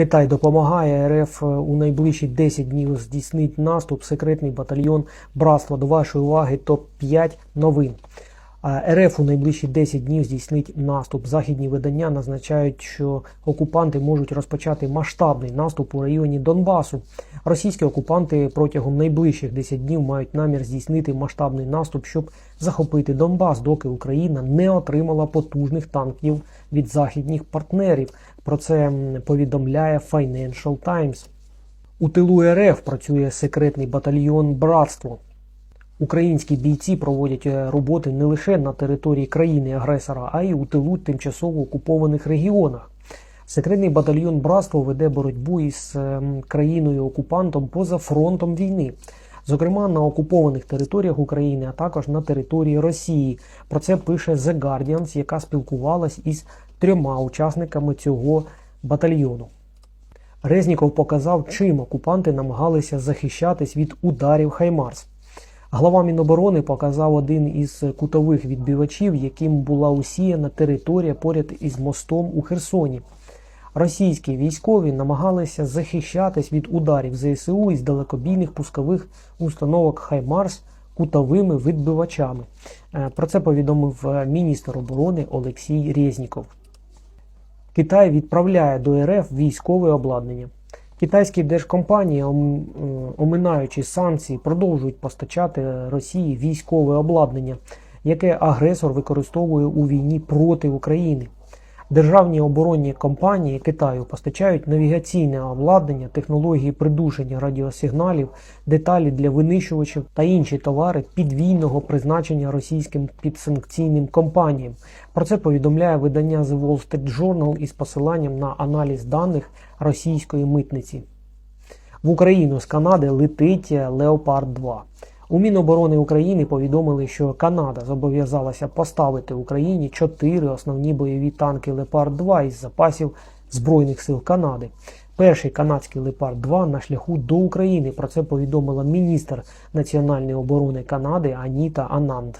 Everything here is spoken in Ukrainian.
Китай допомагає РФ у найближчі 10 днів здійснить наступ. Секретний батальйон Братства. До вашої уваги топ-5 новин. РФ у найближчі 10 днів здійснить наступ. Західні видання назначають, що окупанти можуть розпочати масштабний наступ у районі Донбасу. Російські окупанти протягом найближчих 10 днів мають намір здійснити масштабний наступ, щоб захопити Донбас, доки Україна не отримала потужних танків від західних партнерів. Про це повідомляє Financial Times. У тилу РФ працює секретний батальйон Братство. Українські бійці проводять е, роботи не лише на території країни-агресора, а й у тилу тимчасово окупованих регіонах. Секретний батальйон Братство веде боротьбу із ем, країною-окупантом поза фронтом війни, зокрема на окупованих територіях України, а також на території Росії. Про це пише The Guardian, яка спілкувалась із трьома учасниками цього батальйону. Резніков показав, чим окупанти намагалися захищатись від ударів Хаймарс. Глава Міноборони показав один із кутових відбивачів, яким була усіяна територія поряд із мостом у Херсоні. Російські військові намагалися захищатись від ударів ЗСУ із далекобійних пускових установок Хаймарс кутовими відбивачами. Е, Про це повідомив е, міністр оборони Олексій Резніков. Китай відправляє до РФ військове обладнання. Китайські держкомпанії, е, оминаючи санкції, продовжують постачати Росії військове обладнання, яке агресор використовує у війні проти України. Державні оборонні компанії Китаю постачають навігаційне обладнання, технології придушення радіосигналів, деталі для винищувачів та інші товари підвійного призначення російським підсанкційним компаніям. Про це повідомляє видання The Wall Street Journal із посиланням на аналіз даних російської митниці. В Україну з Канади летить Леопард 2. У Міноборони України повідомили, що Канада зобов'язалася поставити Україні чотири основні бойові танки Лепард 2 із запасів Збройних сил Канади. Перший канадський лепард 2 на шляху до України. Про це повідомила міністр національної оборони Канади Аніта Ананд.